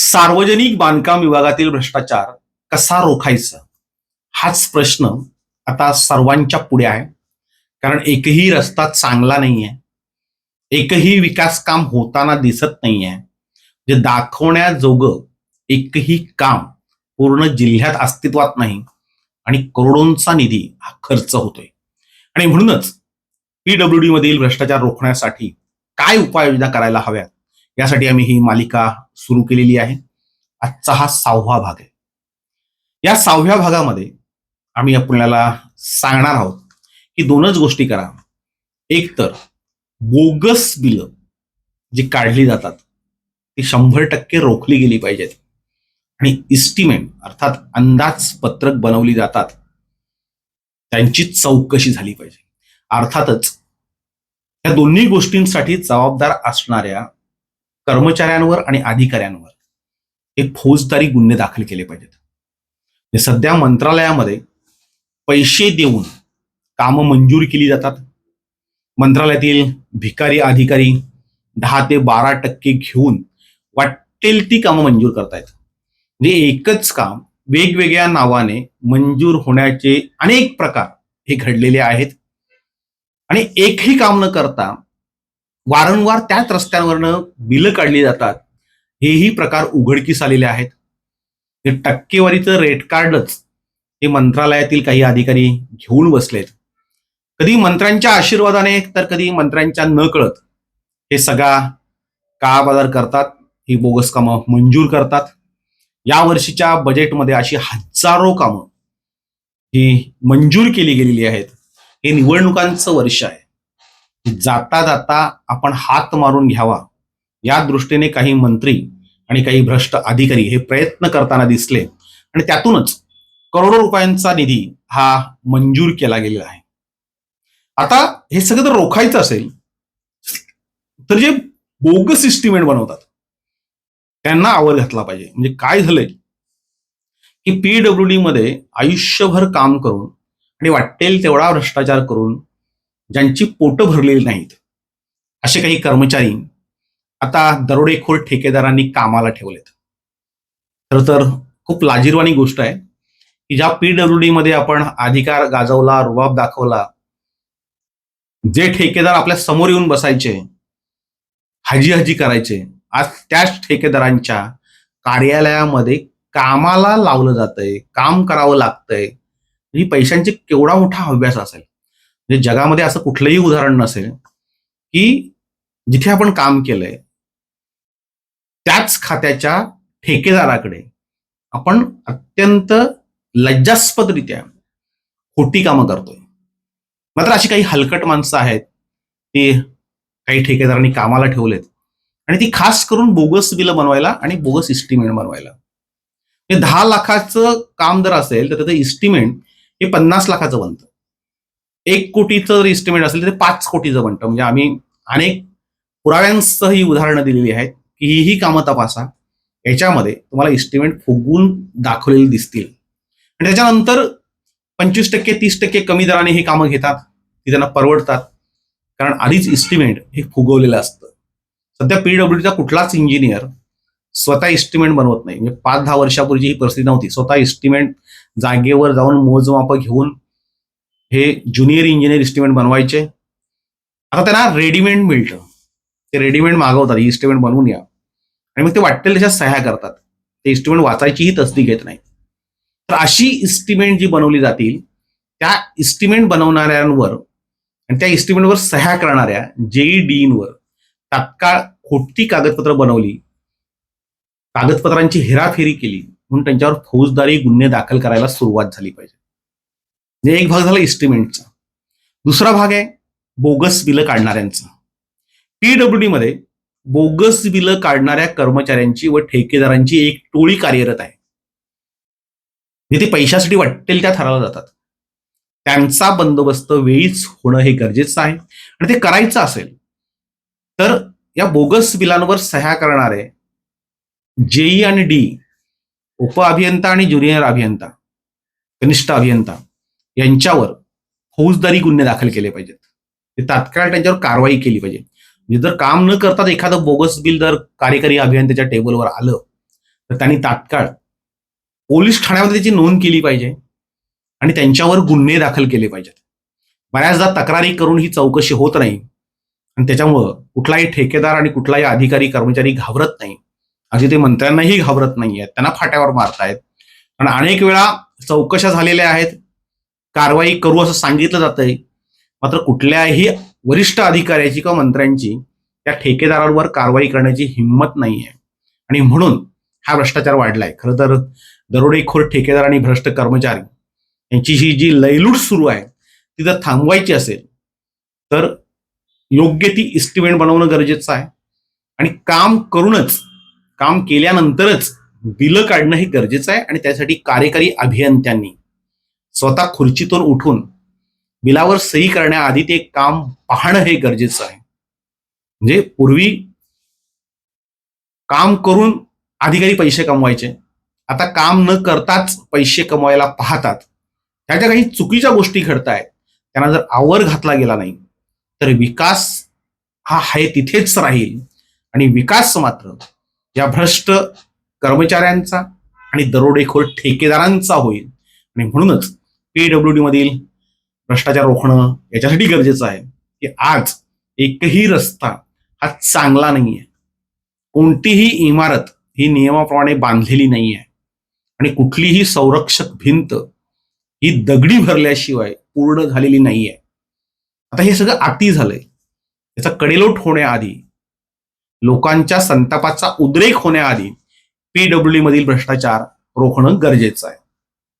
सार्वजनिक बांधकाम विभागातील भ्रष्टाचार कसा रोखायचा? हाच प्रश्न आता सर्वांच्या पुढे आहे. कारण एकही रस्ता चांगला नाहीये. एकही विकास काम होताना दिसत नाहीये. जे दाखवण्याजोगं एकही काम पूर्ण जिल्ह्यात अस्तित्वात नाही आणि करोडोंचा निधी हा खर्च होतोय. आणि म्हणूनच पीडब्ल्यू डी मधील भ्रष्टाचार रोखण्यासाठी काय उपाययोजना करायला हव्यात? यासाठी आम्ही ही मालिका सुरू केलेली आहे. आजचा हा सहावा भाग आहे. या सहाव्या भागामध्ये आम्ही आपल्याला सांगणार आहोत की दोनच गोष्टी करा. एक तर बोगस बिलं जी काढली जातात ती शंभर टक्के रोखली गेली पाहिजेत. आणि इस्टिमेट अर्थात अंदाजपत्रक बनवली जातात त्यांची चौकशी झाली पाहिजे. अर्थातच या दोन्ही गोष्टींसाठी जबाबदार असणाऱ्या कर्मचाऱ्यांवर आणि अधिकाऱ्यांवर हे फौजदारी गुन्हे दाखल केले पाहिजेत. म्हणजे सध्या मंत्रालयामध्ये पैसे देऊन कामं मंजूर केली जातात. मंत्रालयातील भिकारी अधिकारी दहा ते बारा टक्के घेऊन वाटेल ती कामं मंजूर करतायत. म्हणजे एकच काम वेगवेगळ्या नावाने मंजूर होण्याचे अनेक प्रकार हे घडलेले आहेत. आणि एकही काम न करता वारंवार त्याच रस्त्यांवरनं बिलं काढली जातात. हेही प्रकार उघडकीस आलेले आहेत. हे टक्केवारीचं रेट कार्डच हे मंत्रालयातील काही अधिकारी घेऊन बसलेत. कधी मंत्र्यांच्या आशीर्वादाने तर कधी मंत्र्यांच्या न कळत हे सगळा काळाबाजार करतात ही बोगस कामं मंजूर करतात. या वर्षीच्या बजेटमध्ये अशी हजारो कामं ही मंजूर केली गेलेली आहेत. हे निवडणुकांचं वर्ष आहे. जाता जाता आपण हात मारून घ्यावा. या दृष्टीने काही मंत्री आणि काही भ्रष्ट अधिकारी हे प्रयत्न करताना दिसले. आणि त्यातूनच करोडो रुपयांचा निधी हा मंजूर केला गेलेला आहे. आता हे सगळं जर रोखायचं असेल तर जे बोग सिस्टिमेट बनवतात त्यांना आवर घातला पाहिजे. म्हणजे काय झालंय? की पीडब्ल्यू डी मध्ये आयुष्यभर काम करून आणि वाटेल तेवढा भ्रष्टाचार करून ज्यांची पोटं भरलेली नाहीत. असे काही कर्मचारी आता दरोडेखोर ठेकेदारांनी कामाला ठेवलेत. खरं तर खूप लाजीरवाणी गोष्ट आहे की ज्या पीडब्ल्यू डी मध्ये आपण अधिकार गाजवला रुबाब दाखवला जे ठेकेदार आपल्यासमोर येऊन बसायचे हजी हजी करायचे आज त्याच ठेकेदारांच्या कार्यालयामध्ये कामाला लावलं जातंय काम करावं लागतंय ही पैशांची केवढा मोठा अभ्यास असेल. म्हणजे जगामध्ये असं कुठलंही उदाहरण नसेल की जिथे आपण काम केलंय त्याच खात्याच्या ठेकेदाराकडे आपण अत्यंत लज्जास्पदरित्या खोटी कामं करतोय. मात्र अशी काही हलकट माणसं आहेत ती काही ठेकेदारांनी कामाला ठेवलेत आणि ती खास करून बोगस बिलं बनवायला आणि बोगस इस्टिमेंट बनवायला. म्हणजे दहा लाखाचं काम जर असेल तर त्याचं इस्टिमेंट हे पन्नास लाखाचं बनतं. एक कोटीचं जर इस्टिमेट असेल तर पाच कोटीचं म्हणतं म्हणजे आम्ही अनेक पुराव्यांसह ही उदाहरणं दिलेली आहेत की ही ही कामं तपासा. याच्यामध्ये तुम्हाला इस्टिमेट फुगवून दाखवलेली दिसतील. आणि त्याच्यानंतर पंचवीस टक्के तीस टक्के कमी दराने ही कामं घेतात. ती त्यांना परवडतात. कारण आधीच इस्टिमेट हे फुगवलेलं असतं. सध्या पीडब्ल्यूडीचा कुठलाच इंजिनियर स्वतः इस्टिमेट बनवत नाही. म्हणजे पाच दहा वर्षापूर्वी ही परिस्थिती नव्हती. स्वतः इस्टिमेट जागेवर जाऊन मोजमाप घेऊन हे ज्युनियर इंजिनियर इस्टिमेंट बनवायचे. आता त्यांना रेडीमेड मिळतं. ते रेडीमेड मागवतात. इस्टिमेंट बनवून या. आणि मग ते वाटेल त्याच्यात सह्या करतात. ते इस्टिमेंट वाचायचीही तसदी घेत नाही तर अशी इस्टिमेंट जी बनवली जातील त्या इस्टिमेंट बनवणाऱ्यांवर आणि त्या इस्टिमेंटवर सह्या करणाऱ्या जेई डीनवर तात्काळ खोटी कागदपत्र बनवली. कागदपत्रांची हेराफेरी केली. म्हणून त्यांच्यावर फौजदारी गुन्हे दाखल करायला सुरुवात झाली पाहिजे. म्हणजे एक भाग झाला इस्टिमेंटचा. दुसरा भाग आहे बोगस बिलं काढणाऱ्यांचा. पी डब्ल्यू मध्ये बोगस बिलं काढणाऱ्या कर्मचाऱ्यांची व ठेकेदारांची एक टोळी कार्यरत आहे. जिथे ते पैशासाठी वाटेल त्या ठरवल्या जातात. त्यांचा बंदोबस्त वेळीच होणं हे गरजेचं आहे. आणि ते करायचं असेल तर या बोगस बिलांवर सह्या करणारे जेई आणि डी उप अभियंता आणि ज्युनियर अभियंता कनिष्ठ अभियंता यांच्यावर फौजदारी गुन्हे दाखल केले पाहिजेत. ते तात्काळ त्यांच्यावर कारवाई केली पाहिजे. म्हणजे जर काम न करता एखादं बोगस बिल जर कार्यकारी अभियंत्याच्या टेबलवर आलं तर त्यांनी तात्काळ पोलीस ठाण्यामध्ये त्याची नोंद केली पाहिजे आणि त्यांच्यावर गुन्हे दाखल केले पाहिजेत. बऱ्याचदा तक्रारी करून ही चौकशी होत नाही आणि त्याच्यामुळं कुठलाही ठेकेदार आणि कुठलाही अधिकारी कर्मचारी घाबरत नाही. अगदी ते मंत्र्यांनाही घाबरत नाहीये त्यांना फाट्यावर मारतायत. कारण अनेक वेळा चौकशा झालेल्या आहेत. कारवाई करू असं सांगितलं जातंय. मात्र कुठल्याही वरिष्ठ अधिकाऱ्याची किंवा मंत्र्यांची त्या ठेकेदारांवर कारवाई करण्याची हिंमत आहे आणि म्हणून हा भ्रष्टाचार वाढलाय. खरं तर दरोडेखोर ठेकेदार आणि भ्रष्ट कर्मचारी यांची ही जी लयलूट सुरू आहे ती जर थांबवायची असेल तर योग्य ती इस्टिमेट बनवणं गरजेचं आहे. आणि काम करूनच काम केल्यानंतरच बिलं काढणं हे गरजेचं आहे आणि त्यासाठी कार्यकारी अभियंत्यांनी स्वतः खुर्चीतून उठून बिलावर सही करण्याआधी ते काम पाहणं हे गरजेचं आहे. म्हणजे पूर्वी काम करून अधिकारी पैसे कमवायचे. आता काम न करताच पैसे कमवायला पाहतात. ह्या ज्या काही चुकीच्या गोष्टी घडत आहेत त्यांना जर आवर घातला गेला नाही तर विकास हा आहे तिथेच राहील. आणि विकास मात्र या भ्रष्ट कर्मचाऱ्यांचा आणि दरोडेखोर ठेकेदारांचा होईल. आणि म्हणूनच पीडब्ल्यू डी मधील भ्रष्टाचार रोखणं याच्यासाठी गरजेचं आहे की आज एकही रस्ता हा चांगला नाही आहे कोणतीही इमारत ही नियमाप्रमाणे बांधलेली नाही आहे आणि कुठलीही संरक्षक भिंत ही दगडी भरल्याशिवाय पूर्ण झालेली नाही आहे आता हे सगळं आती झालंय. याचा कडेलोट होण्याआधी लोकांच्या संतापाचा उद्रेक होण्याआधी पीडब्ल्यू मधील भ्रष्टाचार रोखणं गरजेचं आहे.